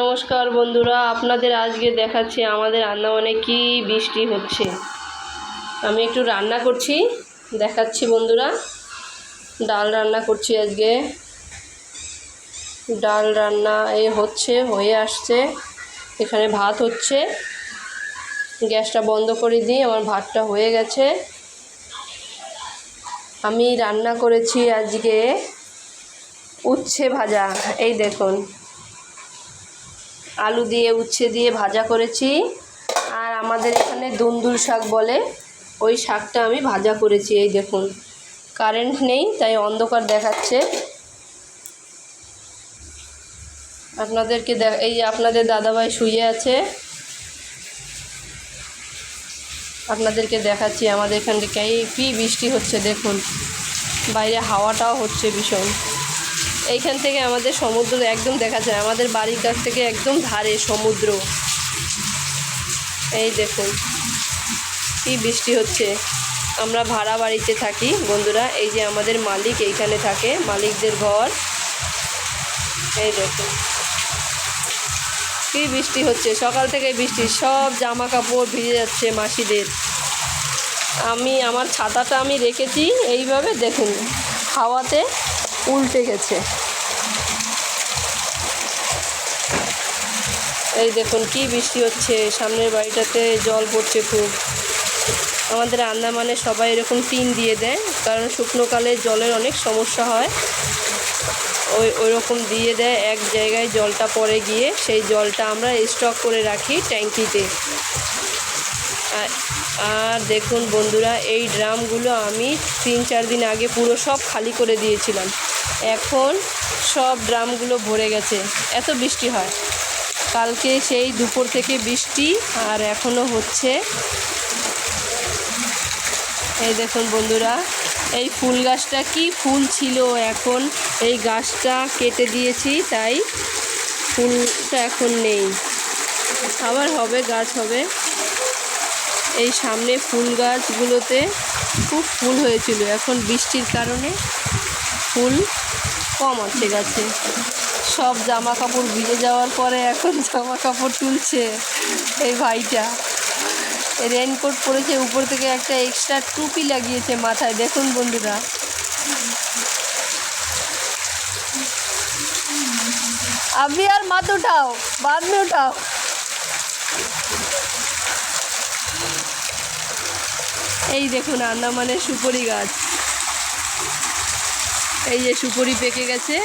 নমস্কার বন্ধুরা, আপনাদের আজকে দেখাচ্ছি, আমাদের আন্দামানে কি বৃষ্টি হচ্ছে। আমি একটু রান্না করছি, দেখাচ্ছি বন্ধুরা। ডাল রান্না করছি আজকে। ডাল রান্না এ হচ্ছে, হয়ে আসছে। এখানে ভাত হচ্ছে। গ্যাসটা বন্ধ করে দিই, আমার ভাতটা হয়ে গেছে। আমি রান্না করেছি আজকে উচ্ছে ভাজা, এই দেখুন। আলু দিয়ে, উচ্ছে দিয়ে ভাজা করেছি। আর আমাদের এখানে দুন্দুল শাক বলে, ওই শাকটা আমি ভাজা করেছি, এই দেখুন। কারেন্ট নেই, তাই অন্ধকার দেখাচ্ছে। আপনাদেরকে এই আপনাদের দাদাভাই শুয়ে আছে। আপনাদেরকে দেখাচ্ছি আমাদের এখান থেকে। এই কী বৃষ্টি হচ্ছে, দেখুন। বাইরে হাওয়াটাও হচ্ছে ভীষণ। এইখান থেকে আমাদের সমুদ্র একদম দেখা যায়। আমাদের বাড়ির কাছ থেকে একদম ধারে সমুদ্র। এই দেখুন, কি বৃষ্টি হচ্ছে। আমরা ভাড়া বাড়িতে থাকি, বন্ধুরা। এই যে আমাদের মালিক এইখানে থাকে, মালিকদের ঘর। এই দেখুন, কি বৃষ্টি হচ্ছে। সকাল থেকে বৃষ্টি, সব জামা কাপড় ভিজে যাচ্ছে মাসিদের। আমি, আমার ছাতাটা আমি রেখেছি, এইভাবে দেখুন, হাওয়াতে উল্টে গেছে। এই দেখুন কি বৃষ্টি হচ্ছে, সামনের বাড়িটাতে জল পড়ছে খুব। আমাদের আন্দামানে সবাই এরকম টিন দিয়ে দেয়, কারণ শুকনোকালে জলের অনেক সমস্যা হয়। ওই ওই রকম দিয়ে দেয়, এক জায়গায় জলটা পড়ে গিয়ে সেই জলটা আমরা স্টক করে রাখি ট্যাঙ্কিতে। আর- দেখুন বন্ধুরা, এই ড্রামগুলো আমি তিন চার দিন আগে পুরো সব খালি করে দিয়েছিলাম। এখন সব ড্রামগুলো ভরে গেছে। এত বৃষ্টি হয়। কালকে সেই দুপুর থেকে বৃষ্টি, আর এখনও হচ্ছে এই দেখুন বন্ধুরা, এই ফুল গাছটা কি ফুল ছিল এখন। এই গাছটা কেটে দিয়েছি, তাই ফুলটা এখন নেই। আবার হবে, গাছ হবে। এই সামনে ফুল গাছগুলোতে খুব ফুল হয়েছিল। এখন বৃষ্টির কারণে ফুল কম আছে গাছে। সব জামা কাপড় ভিজে যাওয়ার পরে এখন জামা কাপড় তুলছে এই ভাইটা। রেনকোট পরেছে, উপর থেকে একটা এক্সট্রা টুপি লাগিয়েছে মাথায়। দেখুন বন্ধুরা। আপনি আর মাথা উঠাও, বাঁধনে উঠাও। এই দেখুন আন্দামানের সুপরি গাছ। এই যে সুপরি পেকে গেছে।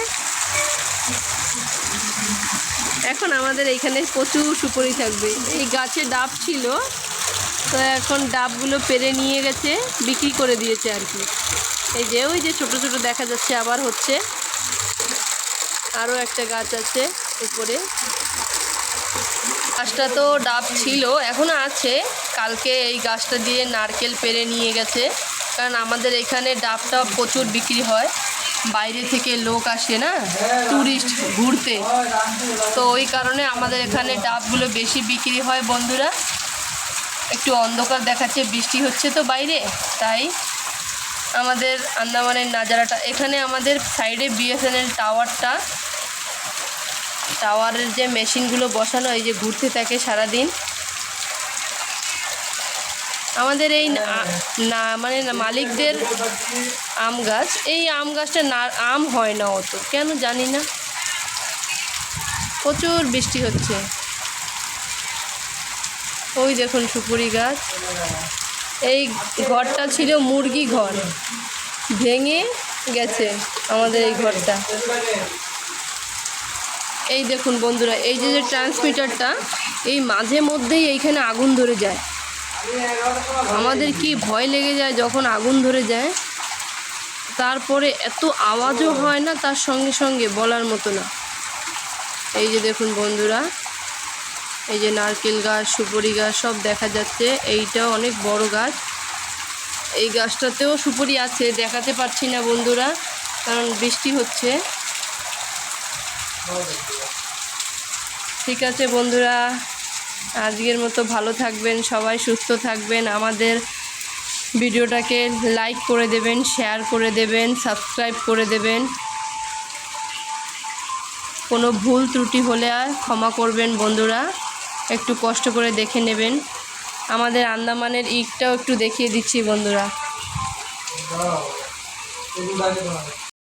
এখন আমাদের এইখানে প্রচুর সুপরি থাকবে। এই গাছে ডাব ছিল, তো এখন ডাবগুলো পেরে নিয়ে গেছে, বিক্রি করে দিয়েছে আর কি। এই যে, ওই যে ছোট ছোট দেখা যাচ্ছে, আবার হচ্ছে। আরও একটা গাছ আছে উপরে। গাছটা তো ডাব ছিল এখনও আছে। কালকে এই গাছটা দিয়ে নারকেল পেরে নিয়ে গেছে। কারণ আমাদের এখানে ডাবটা প্রচুর বিক্রি হয়। বাইরে থেকে লোক আসে না ট্যুরিস্ট ঘুরতে। তো ওই কারণে আমাদের এখানে ডাবগুলো বেশি বিক্রি হয় বন্ধুরা। একটু অন্ধকার দেখাচ্ছে, বৃষ্টি হচ্ছে তো বাইরে, তাই আমাদের আন্দামানের নাজারাটা। এখানে আমাদের সাইডে বিএসএনএল টাওয়ারটা টাওয়ারের যে মেশিনগুলো বসানো, এই যে ঘুরতে থাকে সারাদিন। আমাদের এই না- মানে মালিকদের আম গাছ, এই আম গাছটা না, আম হয় না অত। কেন জানি না। প্রচুর বৃষ্টি হচ্ছে। ওই দেখুন সুপুরি গাছ। এই ঘরটা ছিল মুরগি ঘর। ভেঙে গেছে আমাদের এই ঘরটা। এই দেখুন বন্ধুরা, এই যে যে ট্রান্সমিটারটা এই মাঝে মধ্যেই এইখানে আগুন ধরে যায়। আমাদের কি ভয় লেগে যায় যখন আগুন ধরে যায়? তারপরে এত আওয়াজও হয় না, তার সঙ্গে সঙ্গে বলার মতো না। এই যে দেখুন বন্ধুরা, এই যে নারকেল গাছ, সুপারি গাছ, সব দেখা যাচ্ছে। এইটাও অনেক বড় গাছ। এই গাছটাতেও সুপারি আছে, দেখাতে পারছি না বন্ধুরা, কারণ বৃষ্টি হচ্ছে। ঠিক আছে বন্ধুরা, আজকের মতো ভালো থাকবেন, সবাই সুস্থ থাকবেন। আমাদের ভিডিওটাকে লাইক করে দেবেন শেয়ার করে দেবেন সাবস্ক্রাইব করে দেবেন। কোনো ভুল ত্রুটি হলে আর ক্ষমা করবেন বন্ধুরা, একটু কষ্ট করে দেখে নেবেন। আমাদের আন্দামানের ইটটাও একটু দেখিয়ে দিচ্ছি বন্ধুরা।